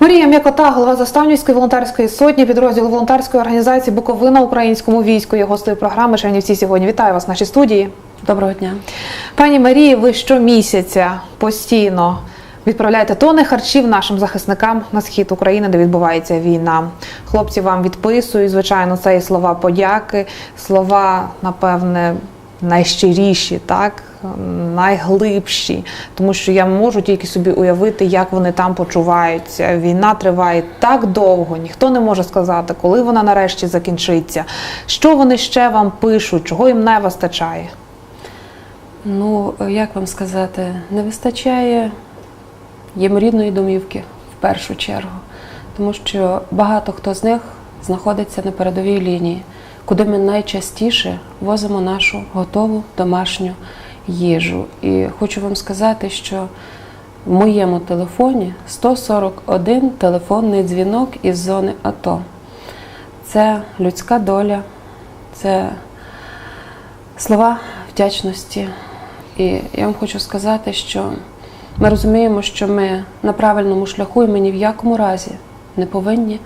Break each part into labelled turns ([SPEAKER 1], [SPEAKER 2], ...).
[SPEAKER 1] Марія М'якота, голова Заставнівської волонтерської сотні, підрозділу волонтерської організації Буковина українському війську. Є гостею програми Чернівці сьогодні. Вітаю вас в нашій студії.
[SPEAKER 2] Доброго дня.
[SPEAKER 1] Пані Марії, ви щомісяця постійно відправляєте тони харчів нашим захисникам на схід України, де відбувається війна. Хлопці вам відписують. Звичайно, це і слова подяки, слова, напевне, найщиріші, так найглибші, тому що я можу тільки собі уявити, як вони там почуваються. Війна триває так довго, ніхто не може сказати, коли вона нарешті закінчиться. Що вони ще вам пишуть, чого їм не вистачає.
[SPEAKER 2] Ну, як вам сказати, не вистачає їм рідної домівки в першу чергу, тому що багато хто з них знаходиться на передовій лінії, куди ми найчастіше возимо нашу готову домашню їжу. І хочу вам сказати, що в моєму телефоні 141 телефонний дзвінок із зони АТО. Це людська доля, це слова вдячності. І я вам хочу сказати, що ми розуміємо, що ми на правильному шляху, і ми ні в якому разі не повинні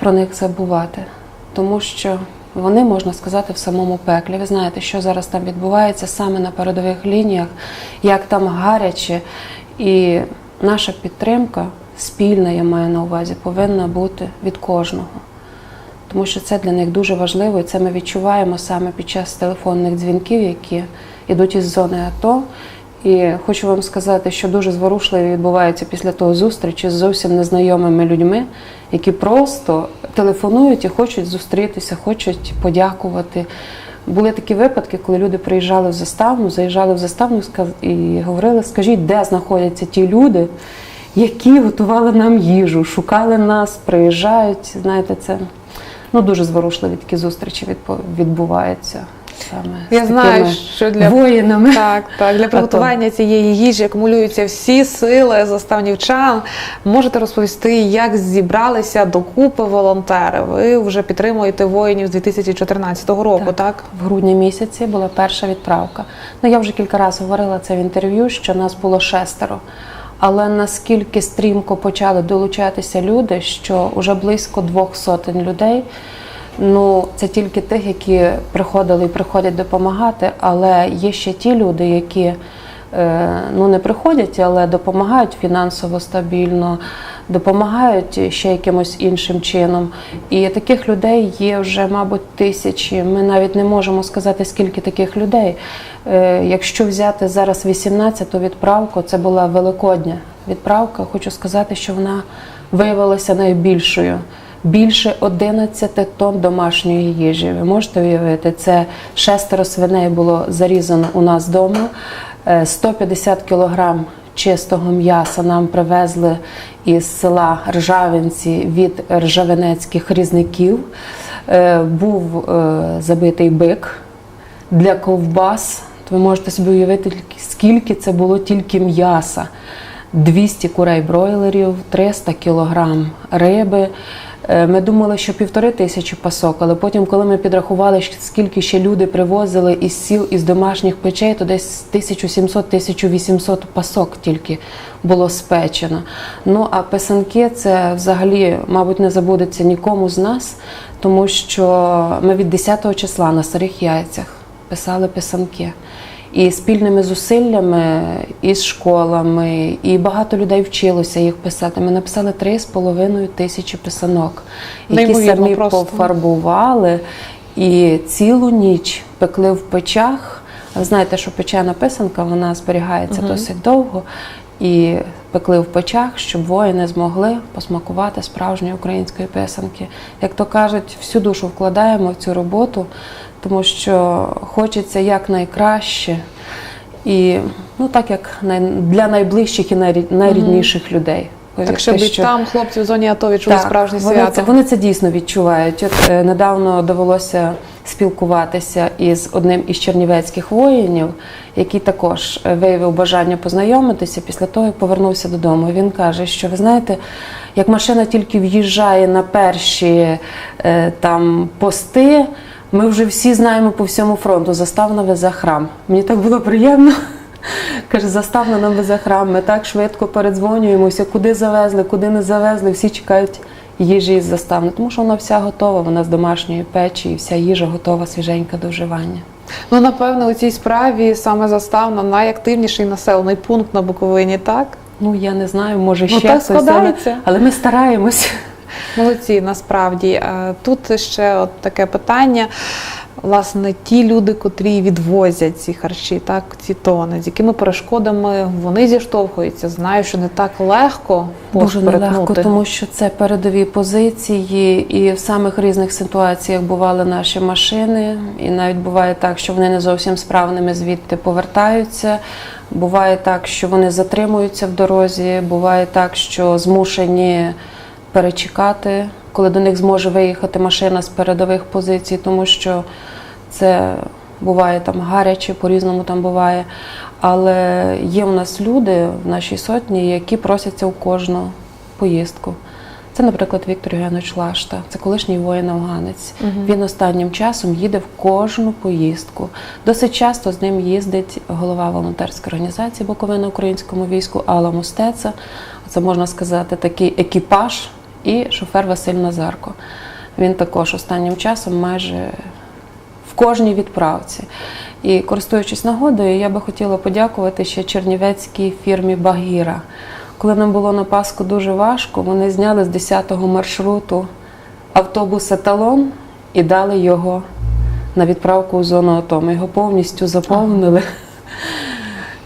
[SPEAKER 2] про них забувати, тому що вони, можна сказати, в самому пеклі. Ви знаєте, що зараз там відбувається саме на передових лініях, як там гаряче. І наша підтримка спільна, я маю на увазі, повинна бути від кожного. Тому що це для них дуже важливо, і це ми відчуваємо саме під час телефонних дзвінків, які йдуть із зони АТО. І хочу вам сказати, що дуже зворушливі відбуваються після того зустрічі з зовсім незнайомими людьми, які просто телефонують і хочуть зустрітися, хочуть подякувати. Були такі випадки, коли люди приїжджали в заставну, заїжджали в заставну і говорили: скажіть, де знаходяться ті люди, які готували нам їжу, шукали нас, приїжджають. Знаєте, це ну дуже зворушливі такі зустрічі відбуваються саме
[SPEAKER 1] Я знаю, що для
[SPEAKER 2] воїнами.
[SPEAKER 1] Так, так, для приготування цієї їжі акумулюються всі сили заставнівчан. Можете розповісти, як зібралися докупи волонтери? Ви вже підтримуєте воїнів з 2014 року, так?
[SPEAKER 2] Так. В грудні місяці була перша відправка. Ну я вже кілька разів говорила це в інтерв'ю, що нас було шестеро. Але наскільки стрімко почали долучатися люди, що вже близько двох сотень людей. Ну, це тільки тих, які приходили і приходять допомагати, але є ще ті люди, які е, ну, не приходять, але допомагають фінансово стабільно, допомагають ще якимось іншим чином. І таких людей є вже, мабуть, тисячі. Ми навіть не можемо сказати, скільки таких людей. Е, Якщо взяти зараз 18-ту відправку, це була великодня відправка. Хочу сказати, що вона виявилася найбільшою. Більше 11 тонн домашньої їжі. Ви можете уявити, це шестеро свиней було зарізано у нас вдома. Е, 150 кілограм чистого м'яса нам привезли із села Ржавинці від ржавинецьких різників. Е, Був е, забитий бик для ковбас. Ви можете собі уявити, скільки це було тільки м'яса. 200 курей бройлерів, 300 кілограм риби. Е, Ми думали, що півтори тисячі пасок, але потім, коли ми підрахували, скільки ще люди привозили із сіл, із домашніх печей, то десь 1700-1800 пасок тільки було спечено. Ну а писанки це взагалі, мабуть, не забудеться нікому з нас, тому що ми від 10 числа на старих яйцях писали писанки. І спільними зусиллями із школами, і багато людей вчилося їх писати. Ми написали 3,5 тисячі писанок, які
[SPEAKER 1] Неймовірно
[SPEAKER 2] самі
[SPEAKER 1] просто.
[SPEAKER 2] пофарбували і цілу ніч пекли в печах. Ви знаєте, що печена писанка вона зберігається досить довго. І пекли в печах, щоб воїни змогли посмакувати справжньої української писанки. Як то кажуть, всю душу вкладаємо в цю роботу, тому що хочеться якнайкраще. І ну так як для найближчих і найрі- найрідніших людей.
[SPEAKER 1] Так, щоб і
[SPEAKER 2] що-
[SPEAKER 1] там хлопці в зоні АТО відчули справжнє
[SPEAKER 2] вони
[SPEAKER 1] свято.
[SPEAKER 2] Це, вони це дійсно відчувають. От е, недавно довелося спілкуватися із одним із чернівецьких воїнів, який також е, виявив бажання познайомитися після того, як повернувся додому. Він каже, що ви знаєте, як машина тільки в'їжджає на перші е, там пости. Ми вже всі знаємо по всьому фронту, заставна везе храм. Мені так було приємно. Каже, заставна нам везе храм. Ми так швидко передзвонюємося, куди завезли, куди не завезли. Всі чекають їжі із заставни, тому що вона вся готова, вона з домашньої печі, і вся їжа готова, свіженька до вживання.
[SPEAKER 1] Ну, напевно, у цій справі саме заставно найактивніший населений пункт на Буковині, так?
[SPEAKER 2] Ну я не знаю, може
[SPEAKER 1] Ну,
[SPEAKER 2] ще
[SPEAKER 1] так
[SPEAKER 2] хтось, але, але ми стараємось.
[SPEAKER 1] Молодці, насправді. Е, Тут ще от таке питання. Власне, ті люди, котрі відвозять ці харчі, так, ці тони, з якими перешкодами вони зіштовхуються. Знаю, що не так легко
[SPEAKER 2] Дуже нелегко, тому що це передові позиції, і в самих різних ситуаціях бували наші машини. І навіть буває так, що вони не зовсім справними звідти повертаються. Буває так, що вони затримуються в дорозі. Буває так, що змушені перечекати, коли до них зможе виїхати машина з передових позицій, тому що це буває там гаряче, по-різному там буває. Але є у нас люди в нашій сотні, які просяться у кожну поїздку. Це, наприклад, Віктор Євгенович Лашта, це колишній воїн-афганець. Він останнім часом їде в кожну поїздку. Досить часто з ним їздить голова волонтерської організації Буковина українському війську Алла Мустеца. Це можна сказати такий екіпаж і шофер Василь Назарко. Він також останнім часом майже в кожній відправці. І користуючись нагодою, я би хотіла подякувати ще чернівецькій фірмі Багіра. Коли нам було на Пасху дуже важко, вони зняли з 10-го маршруту автобус еталон і дали його на відправку у зону АТО. Ми його повністю заповнили.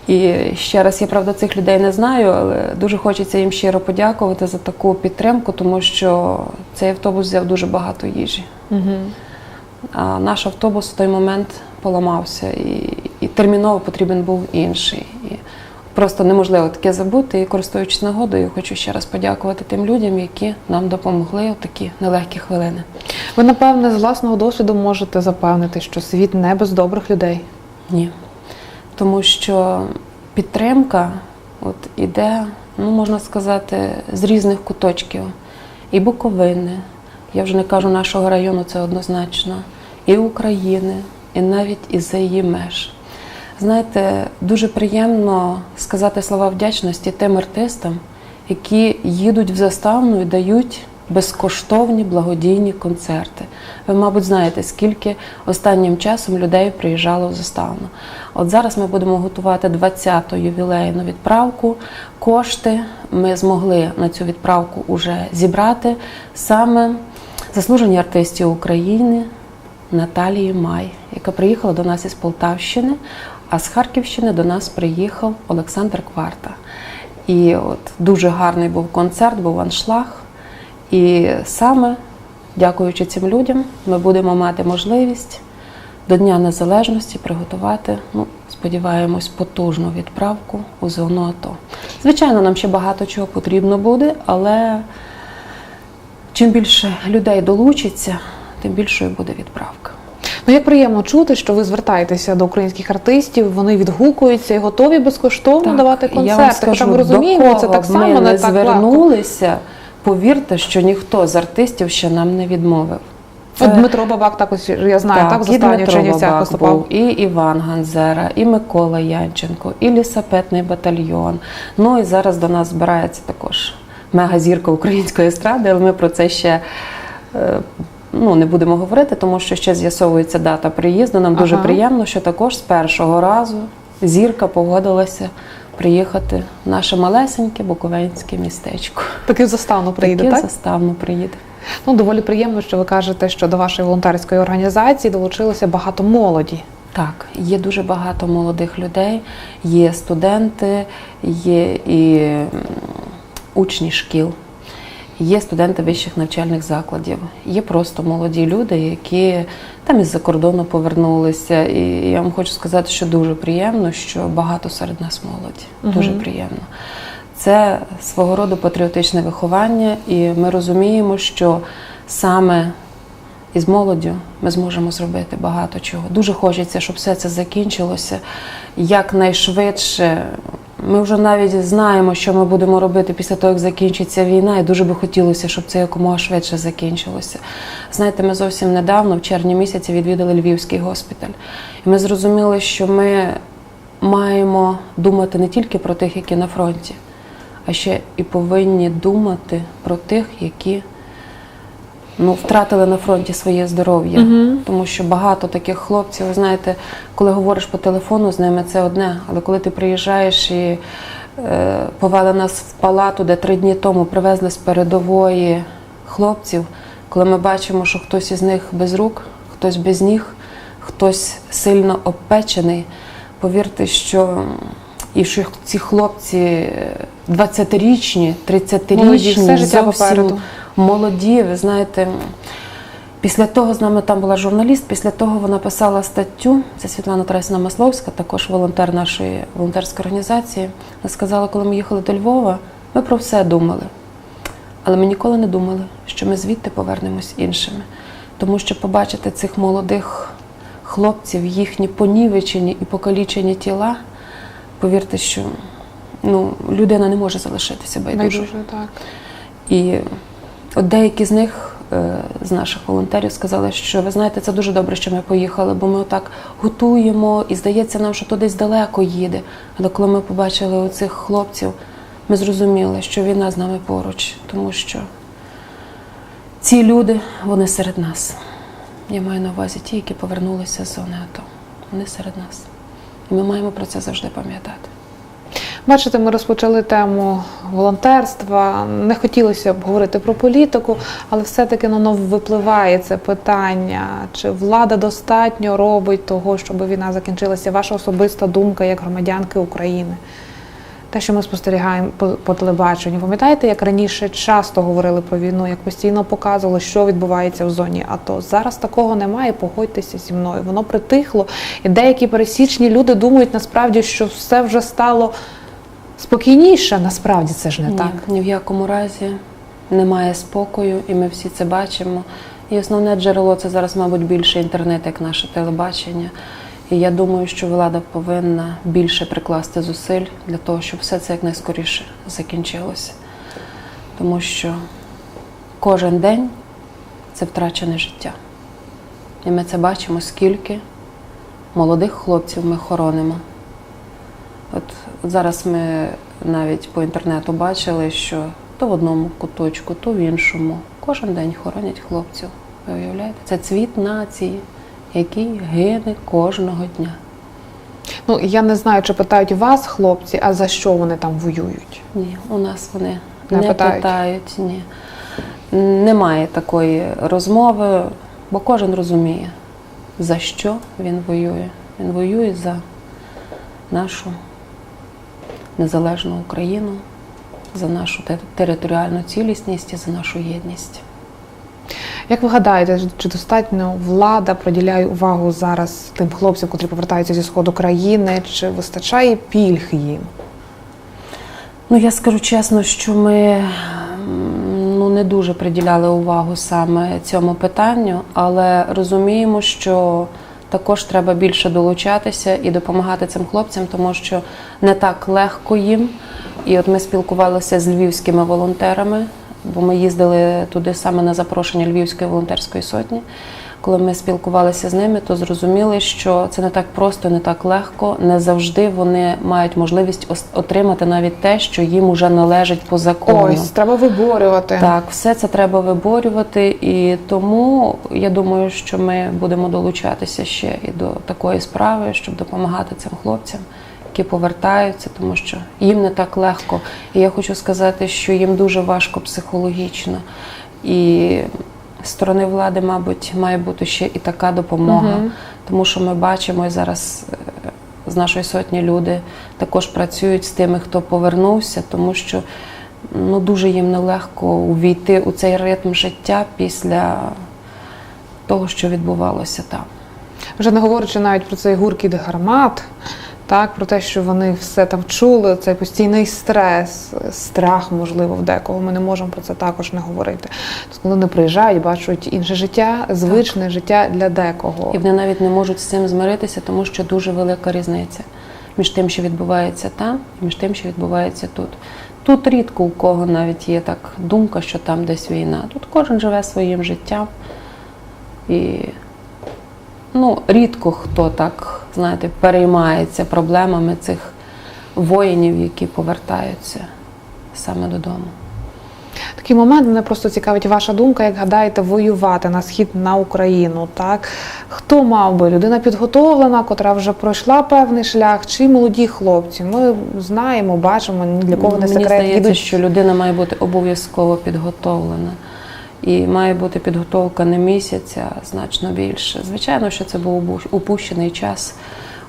[SPEAKER 2] І ще раз, я правда цих людей не знаю, але дуже хочеться їм щиро подякувати за таку підтримку, тому що цей автобус взяв дуже багато їжі. А наш автобус в той момент поламався, і, і терміново потрібен був інший. І просто неможливо таке забути. І користуючись нагодою, хочу ще раз подякувати тим людям, які нам допомогли у такі нелегкі хвилини.
[SPEAKER 1] Ви, напевне, з власного досвіду можете запевнити, що світ не без добрих людей.
[SPEAKER 2] Ні. Тому що підтримка от іде, ну можна сказати, з різних куточків. І Буковини, я вже не кажу нашого району, це однозначно, і України, і навіть із-за її меж. Знаєте, дуже приємно сказати слова вдячності тим артистам, які їдуть в заставну і дають безкоштовні благодійні концерти. Ви, мабуть, знаєте, скільки останнім часом людей приїжджало в заставну. От зараз ми будемо готувати 20-ту ювілейну відправку. Кошти ми змогли на цю відправку уже зібрати саме заслужені артисті України Наталії Май, яка приїхала до нас із Полтавщини, а з Харківщини до нас приїхав Олександр Кварта. І от дуже гарний був концерт, був аншлаг. І саме дякуючи цим людям, ми будемо мати можливість до Дня Незалежності приготувати, ну, сподіваємось, потужну відправку у зону АТО. Звичайно, нам ще багато чого потрібно буде, але чим більше людей долучиться, тим більшою буде відправка.
[SPEAKER 1] Ну, як приємно чути, що ви звертаєтеся до українських артистів, вони відгукуються і готові безкоштовно давати концерти.
[SPEAKER 2] Я вам
[SPEAKER 1] Хоча ми розуміємо,
[SPEAKER 2] до кого
[SPEAKER 1] це так само
[SPEAKER 2] ми
[SPEAKER 1] не
[SPEAKER 2] не
[SPEAKER 1] так легко.
[SPEAKER 2] Повірте, що ніхто з артистів ще нам не відмовив.
[SPEAKER 1] От Дмитро Бабак також, я знаю, так, заставні в
[SPEAKER 2] Дмитро
[SPEAKER 1] Чернівцях виступав.
[SPEAKER 2] був, і Іван Ганзера, і Микола Янченко, і лісапетний батальйон. Ну і зараз до нас збирається також мегазірка української естради, але ми про це ще. е, Ну, не будемо говорити, тому що ще з'ясовується дата приїзду. Нам дуже
[SPEAKER 1] Ага.
[SPEAKER 2] приємно, що також з першого разу зірка погодилася приїхати в наше малесеньке буковинське містечко.
[SPEAKER 1] Таки в заставну приїде,
[SPEAKER 2] Таки
[SPEAKER 1] так?
[SPEAKER 2] заставно приїде.
[SPEAKER 1] Ну, доволі приємно, що ви кажете, що до вашої волонтерської організації долучилося багато молоді.
[SPEAKER 2] Так, є дуже багато молодих людей, є студенти, є і учні шкіл, є студенти вищих навчальних закладів, є просто молоді люди, які там із-за кордону повернулися. І я вам хочу сказати, що дуже приємно, що багато серед нас молоді. Дуже
[SPEAKER 1] Мгм.
[SPEAKER 2] приємно. Це свого роду патріотичне виховання, і ми розуміємо, що саме із молоддю ми зможемо зробити багато чого. Дуже хочеться, щоб все це закінчилося якнайшвидше. Ми вже навіть знаємо, що ми будемо робити після того, як закінчиться війна, і дуже би хотілося, щоб це якомога швидше закінчилося. Знаєте, ми зовсім недавно, в червні місяці, відвідали Львівський госпіталь. І ми зрозуміли, що ми маємо думати не тільки про тих, які на фронті, а ще і повинні думати про тих, які ну, втратили на фронті своє здоров'я. Тому що багато таких хлопців, ви знаєте, коли говориш по телефону з ними, це одне. Але коли ти приїжджаєш і е, повели нас в палату, де три дні тому привезли з передової хлопців, коли ми бачимо, що хтось із них без рук, хтось без ніг, хтось сильно обпечений, повірте, що і що ці хлопці е, 20-річні,
[SPEAKER 1] Молоді, все
[SPEAKER 2] 30-річні,
[SPEAKER 1] життя попереду.
[SPEAKER 2] зовсім молоді, ви знаєте. Після того з нами там була журналіст. Після того вона писала статтю. Це Світлана Тарасівна Масловська, також волонтер нашої волонтерської організації. Вона сказала, коли ми їхали до Львова, ми про все думали. Але ми ніколи не думали, що ми звідти повернемось іншими. Тому що побачити цих молодих хлопців, їхні понівечені і покалічені тіла, повірте, що ну, людина не може залишитися байдужою.
[SPEAKER 1] Байдуже, так.
[SPEAKER 2] І от деякі з них, е, з наших волонтерів, сказали, що ви знаєте, це дуже добре, що ми поїхали, бо ми отак готуємо, і здається нам, що то десь далеко їде. Але коли ми побачили оцих хлопців, ми зрозуміли, що війна з нами поруч, тому що ці люди, вони серед нас. Я маю на увазі ті, які повернулися з зони АТО. Вони серед нас. І ми маємо про це завжди пам'ятати.
[SPEAKER 1] Бачите, ми розпочали тему волонтерства. Не хотілося б говорити про політику, але все-таки воно випливає це питання. Чи влада достатньо робить того, щоб війна закінчилася? Ваша особиста думка як громадянки України? Те, що ми спостерігаємо по, по телебаченню. Пам'ятаєте, як раніше часто говорили про війну, як постійно показували, що відбувається в зоні АТО. Зараз такого немає, погодьтеся зі мною. Воно притихло, і деякі пересічні люди думають насправді, що все вже стало спокійніше. Насправді це ж не
[SPEAKER 2] Ні,
[SPEAKER 1] так.
[SPEAKER 2] ні в якому разі немає спокою, і ми всі це бачимо. І основне джерело це зараз, мабуть, більше інтернет, як наше телебачення. І я думаю, що влада повинна більше прикласти зусиль для того, щоб все це якнайскоріше закінчилося. Тому що кожен день це втрачене життя. І ми це бачимо, скільки молодих хлопців ми хоронимо. От зараз ми навіть по інтернету бачили, що то в одному куточку, то в іншому. Кожен день хоронять хлопців. Ви уявляєте? Це цвіт нації, який гине кожного дня.
[SPEAKER 1] Ну я не знаю, чи питають вас, хлопці, а за що вони там воюють.
[SPEAKER 2] Ні, у нас вони
[SPEAKER 1] Не
[SPEAKER 2] не,
[SPEAKER 1] питають?
[SPEAKER 2] питають. ні. Немає такої розмови, бо кожен розуміє, за що він воює. Він воює за нашу незалежну Україну, за нашу територіальну цілісність і за нашу єдність.
[SPEAKER 1] Як ви гадаєте, чи достатньо влада приділяє увагу зараз тим хлопцям, котрі повертаються зі сходу країни, чи вистачає пільг їм?
[SPEAKER 2] Ну, я скажу чесно, що ми ну, не дуже приділяли увагу саме цьому питанню, але розуміємо, що також треба більше долучатися і допомагати цим хлопцям, тому що не так легко їм. І от ми спілкувалися з львівськими волонтерами, бо ми їздили туди саме на запрошення Львівської волонтерської сотні. Коли ми спілкувалися з ними, то зрозуміли, що це не так просто, не так легко. Не завжди вони мають можливість отримати навіть те, що їм уже належить по закону.
[SPEAKER 1] Ось треба виборювати.
[SPEAKER 2] Так, все це треба виборювати, і тому я думаю, що ми будемо долучатися ще і до такої справи, щоб допомагати цим хлопцям, які повертаються, тому що їм не так легко. І я хочу сказати, що їм дуже важко психологічно. І сторони влади, мабуть, має бути ще і така допомога,
[SPEAKER 1] Мгм.
[SPEAKER 2] тому що ми бачимо і зараз. е, З нашої сотні люди також працюють з тими, хто повернувся, тому що ну, дуже їм нелегко увійти у цей ритм життя після того, що відбувалося там.
[SPEAKER 1] Вже не говорячи навіть про цей гуркіт гармат, так, про те, що вони все там чули, цей постійний стрес, страх, можливо, в декого. Ми не можемо про це також не говорити. Тобто, коли вони приїжджають, бачать інше життя, звичне життя для декого.
[SPEAKER 2] І вони навіть не можуть з цим змиритися, тому що дуже велика різниця між тим, що відбувається там, і між тим, що відбувається тут. Тут рідко у кого навіть є так думка, що там десь війна. Тут кожен живе своїм життям. І ну, рідко хто так знаєте, переймається проблемами цих воїнів, які повертаються саме додому.
[SPEAKER 1] Такий момент мене просто цікавить ваша думка, як гадаєте, воювати на схід на Україну. Так хто мав би людина підготовлена, котра вже пройшла певний шлях, чи молоді хлопці? Ми знаємо, бачимо, ні для кого не
[SPEAKER 2] Мені здається,
[SPEAKER 1] їдуть
[SPEAKER 2] що людина має бути обов'язково підготовлена. І має бути підготовка не місяця, а значно більше. Звичайно, що це був упущений час.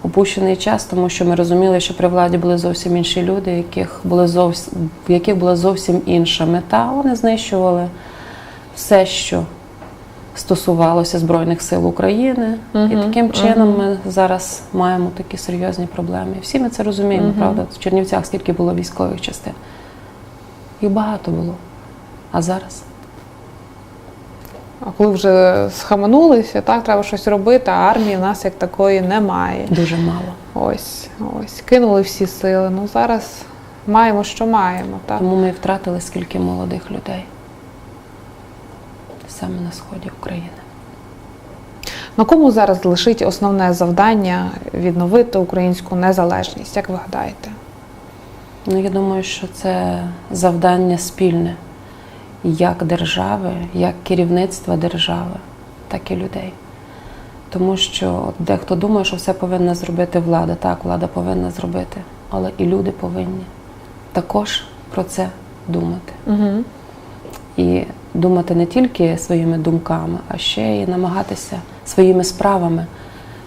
[SPEAKER 2] Упущений час, тому що ми розуміли, що при владі були зовсім інші люди, яких були зовсім, в яких була зовсім інша мета. Вони знищували все, що стосувалося Збройних сил України. І таким чином ми зараз маємо такі серйозні проблеми. Всі ми це розуміємо,
[SPEAKER 1] Мгм.
[SPEAKER 2] правда? В Чернівцях скільки було військових частин. Їх багато було. А зараз?
[SPEAKER 1] А коли вже схаменулися, так треба щось робити, а армії в нас як такої немає.
[SPEAKER 2] Дуже мало.
[SPEAKER 1] Ось, ось, кинули всі сили. Ну зараз маємо, що маємо. Так?
[SPEAKER 2] Тому ми втратили скільки молодих людей саме на сході України.
[SPEAKER 1] На кому зараз лишить основне завдання відновити українську незалежність? Як ви гадаєте?
[SPEAKER 2] Ну, я думаю, що це завдання спільне як держави, як керівництва держави, так і людей. Тому що дехто думає, що все повинна зробити влада. Так, влада повинна зробити, але і люди повинні також про це думати.
[SPEAKER 1] Угу.
[SPEAKER 2] І думати не тільки своїми думками, а ще й намагатися своїми справами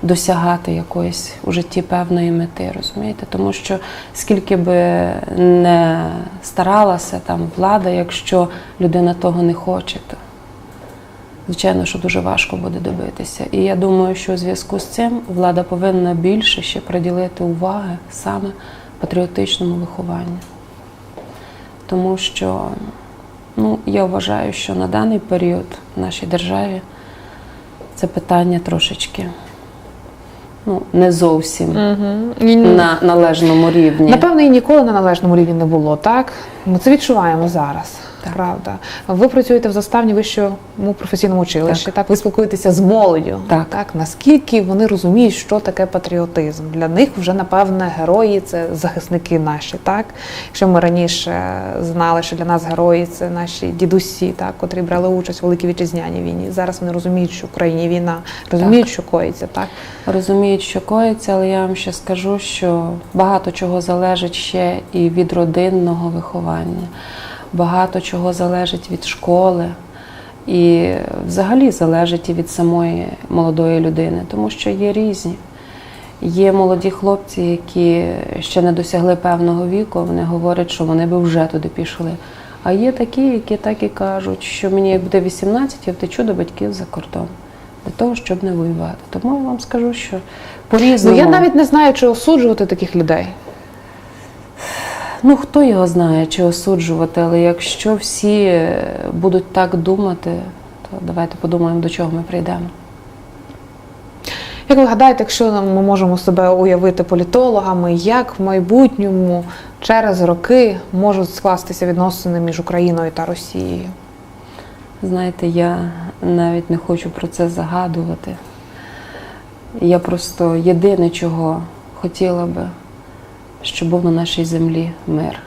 [SPEAKER 2] досягати якоїсь у житті певної мети, розумієте? Тому що скільки би не старалася там влада, якщо людина того не хоче, то звичайно, що дуже важко буде добитися. І я думаю, що у зв'язку з цим влада повинна більше ще приділити уваги саме патріотичному вихованню. Тому що Ну, я вважаю, що на даний період в нашій державі це питання трошечки ну, не зовсім
[SPEAKER 1] Угу.
[SPEAKER 2] на належному рівні.
[SPEAKER 1] Напевно, і ніколи на належному рівні не було, так? Ми це відчуваємо зараз.
[SPEAKER 2] Так.
[SPEAKER 1] Правда. Ви працюєте в заставні вищому професійному училищі, так. ви спілкуєтеся з молоддю.
[SPEAKER 2] Так. так.
[SPEAKER 1] Наскільки вони розуміють, що таке патріотизм? Для них вже, напевне, герої це захисники наші, так? Якщо ми раніше знали, що для нас герої це наші дідусі, так, котрі брали участь у Великій Вітчизняній війні. Зараз вони розуміють, що в Україні війна, розуміють, що коїться, так?
[SPEAKER 2] Розуміють, що коїться, але я вам ще скажу, що багато чого залежить ще і від родинного виховання, багато чого залежить від школи. І взагалі залежить і від самої молодої людини, тому що є різні. Є молоді хлопці, які ще не досягли певного віку, вони говорять, що вони би вже туди пішли. А є такі, які так і кажуть, що мені як буде 18, я втечу до батьків за кордон для того, щоб не воювати. Тому я вам скажу, що
[SPEAKER 1] Ну,
[SPEAKER 2] по-різному.
[SPEAKER 1] я навіть не знаю, чи осуджувати таких людей.
[SPEAKER 2] Ну, хто його знає, чи осуджувати, але якщо всі е, будуть так думати, то давайте подумаємо, до чого ми прийдемо.
[SPEAKER 1] Як ви гадаєте, якщо ми можемо себе уявити політологами, як в майбутньому через роки можуть скластися відносини між Україною та Росією?
[SPEAKER 2] Знаєте, я навіть не хочу про це загадувати. Я просто єдине, чого хотіла би, щоб був на нашій землі мир.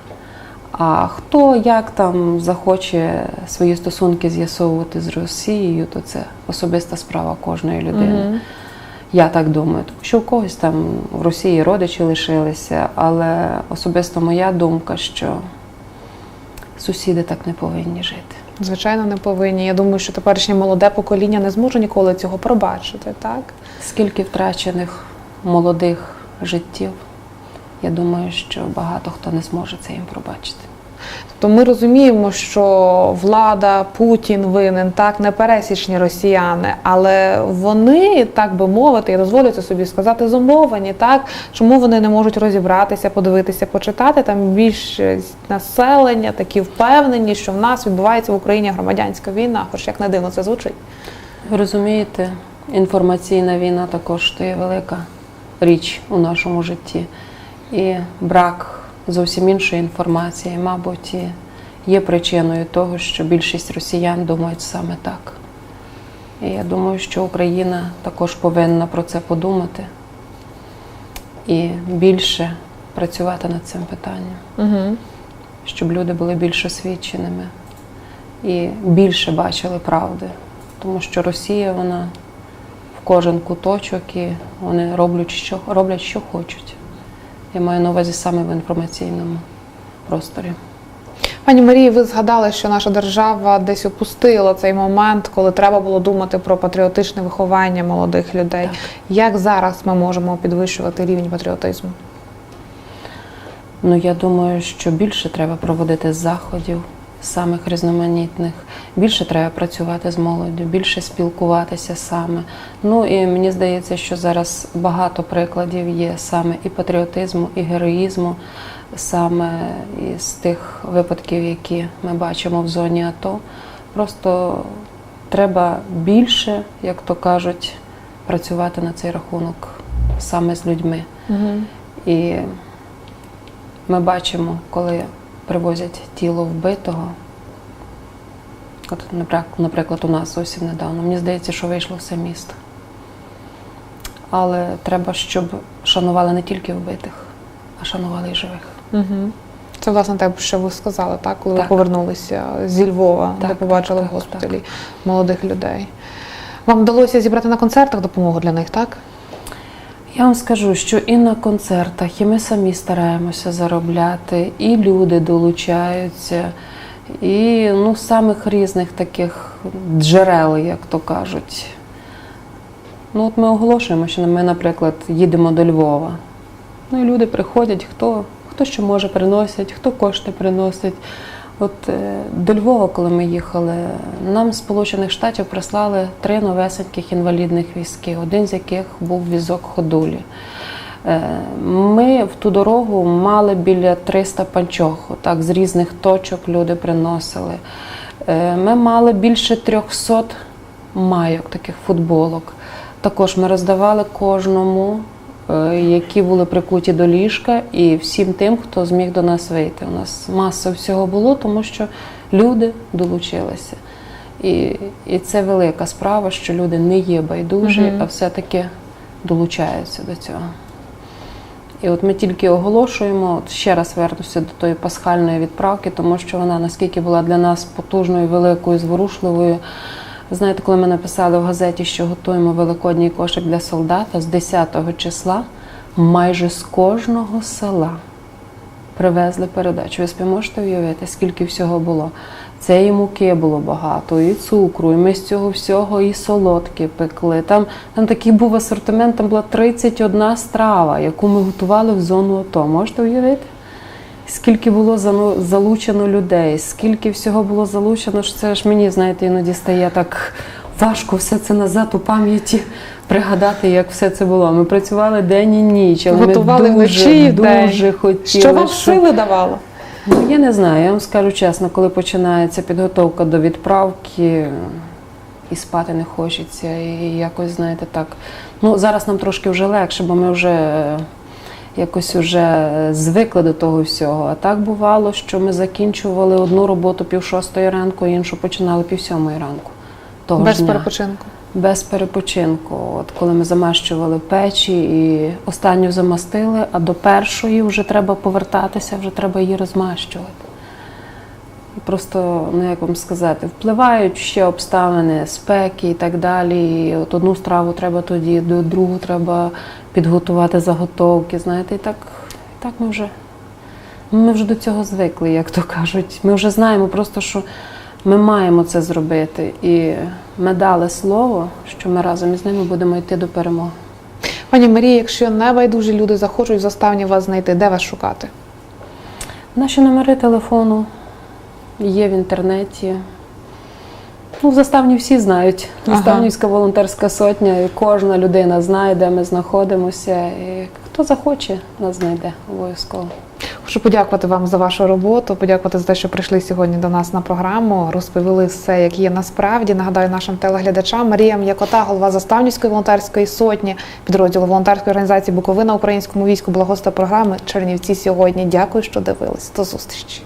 [SPEAKER 2] А хто як там захоче свої стосунки з'ясовувати з Росією, то це особиста справа кожної людини. Я так думаю, тому що у когось там в Росії родичі лишилися, але особисто моя думка, що сусіди так не повинні жити.
[SPEAKER 1] Звичайно, не повинні. Я думаю, що теперішнє молоде покоління не зможе ніколи цього пробачити, так?
[SPEAKER 2] Скільки втрачених молодих життів, я думаю, що багато хто не зможе це їм пробачити.
[SPEAKER 1] Тобто ми розуміємо, що влада, Путін винен, так, не пересічні росіяни, але вони, так би мовити, дозволю це собі сказати, зумовлені, так, чому вони не можуть розібратися, подивитися, почитати. Там більшість населення такі впевнені, що в нас відбувається в Україні громадянська війна, хоч як не дивно це звучить.
[SPEAKER 2] Ви розумієте, інформаційна війна також є велика річ у нашому житті. І брак зовсім іншої інформації, мабуть, і є причиною того, що більшість росіян думають саме так. І я думаю, що Україна також повинна про це подумати і більше працювати над цим питанням,
[SPEAKER 1] Угу.
[SPEAKER 2] щоб люди були більш освіченими і більше бачили правди. Тому що Росія, вона в кожен куточок і вони роблять, що, роблять, що хочуть. Я маю на увазі саме в інформаційному просторі.
[SPEAKER 1] Пані Марії, ви згадали, що наша держава десь опустила цей момент, коли треба було думати про патріотичне виховання молодих людей.
[SPEAKER 2] Так.
[SPEAKER 1] Як зараз ми можемо підвищувати рівень патріотизму?
[SPEAKER 2] Ну, я думаю, що більше треба проводити заходів самих різноманітних, більше треба працювати з молоддю, більше спілкуватися саме. Ну і мені здається, що зараз багато прикладів є саме і патріотизму, і героїзму, саме із тих випадків, які ми бачимо в зоні АТО. Просто треба більше, як то кажуть, працювати на цей рахунок саме з людьми.
[SPEAKER 1] Угу.
[SPEAKER 2] І ми бачимо, коли привозять тіло вбитого. От, наприклад, у нас зовсім недавно. Мені здається, що вийшло все місто. Але треба, щоб шанували не тільки вбитих, а шанували і живих.
[SPEAKER 1] Угу. Це власне те, що ви сказали, так, коли ви повернулися зі Львова, де побачили
[SPEAKER 2] так,
[SPEAKER 1] в госпіталі
[SPEAKER 2] так.
[SPEAKER 1] молодих людей. Вам вдалося зібрати на концертах допомогу для них, так?
[SPEAKER 2] Я вам скажу, що і на концертах, і ми самі стараємося заробляти, і люди долучаються, і ну, самих різних таких джерел, як то кажуть. Ну, от ми оголошуємо, що ми, наприклад, їдемо до Львова. Ну і люди приходять, хто, хто що може приносять, хто кошти приносить. От е, до Львова, коли ми їхали, нам з Сполучених Штатів прислали три новесеньких інвалідних візки, один з яких був візок ходулі. Е, Ми в ту дорогу мали біля 300 панчох, так, з різних точок люди приносили. Е, Ми мали більше 300 майок, таких футболок. Також ми роздавали кожному, які були прикуті до ліжка, і всім тим, хто зміг до нас вийти. У нас маса всього було, тому що люди долучилися. І, і це велика справа, що люди не є байдужі,
[SPEAKER 1] Мгм.
[SPEAKER 2] а все-таки долучаються до цього. І от ми тільки оголошуємо, от ще раз вернуся до тої пасхальної відправки, тому що вона наскільки була для нас потужною, великою, зворушливою. Знаєте, коли ми написали в газеті, що готуємо великодній кошик для солдата з 10 числа, майже з кожного села привезли передачу. Ви собі можете уявити, скільки всього було. Це і муки було багато, і цукру, і ми з цього всього і солодкі пекли. Там, там такий був асортимент, там була 31 страва, яку ми готували в зону АТО. Можете уявити? Скільки було залучено людей, скільки всього було залучено, що це ж мені, знаєте, іноді стає так важко все це назад у пам'яті пригадати, як все це було. Ми працювали день і ніч, але
[SPEAKER 1] Готували
[SPEAKER 2] ми дуже,
[SPEAKER 1] вночі
[SPEAKER 2] дуже хотіли.
[SPEAKER 1] Що вам
[SPEAKER 2] щоб-
[SPEAKER 1] сили давало?
[SPEAKER 2] Ну, я не знаю, я вам скажу чесно, коли починається підготовка до відправки, і спати не хочеться, і якось, знаєте, так. Ну, зараз нам трошки вже легше, бо ми вже якось вже звикли до того всього. А так бувало, що ми закінчували одну роботу пів шостої ранку, іншу починали пів сьомої ранку. Того
[SPEAKER 1] Без
[SPEAKER 2] ж дня.
[SPEAKER 1] перепочинку.
[SPEAKER 2] Без перепочинку. От коли ми замащували печі і останню замастили, а до першої вже треба повертатися, вже треба її розмащувати. Просто, ну як вам сказати, впливають ще обставини, спеки і так далі. І от одну страву треба тоді, до другу треба підготувати заготовки. Знаєте, і так, і так ми вже. Ми вже до цього звикли, як то кажуть. Ми вже знаємо просто, що ми маємо це зробити. І ми дали слово, що ми разом із ними будемо йти до перемоги.
[SPEAKER 1] Пані Марія, якщо небайдужі люди захочуть заставні вас знайти, де вас шукати?
[SPEAKER 2] Наші номери телефону є в інтернеті. Ну, заставні всі знають.
[SPEAKER 1] Ага.
[SPEAKER 2] Заставнівська волонтерська сотня, і кожна людина знає, де ми знаходимося. І хто захоче, нас знайде обов'язково.
[SPEAKER 1] Хочу подякувати вам за вашу роботу, подякувати за те, що прийшли сьогодні до нас на програму, розповіли все, як є насправді. Нагадаю нашим телеглядачам Марія М'якота, голова Заставнівської волонтерської сотні, підрозділу волонтерської організації Буковина українському війську благоста програми Чернівці сьогодні. Дякую, що дивились. До зустрічі.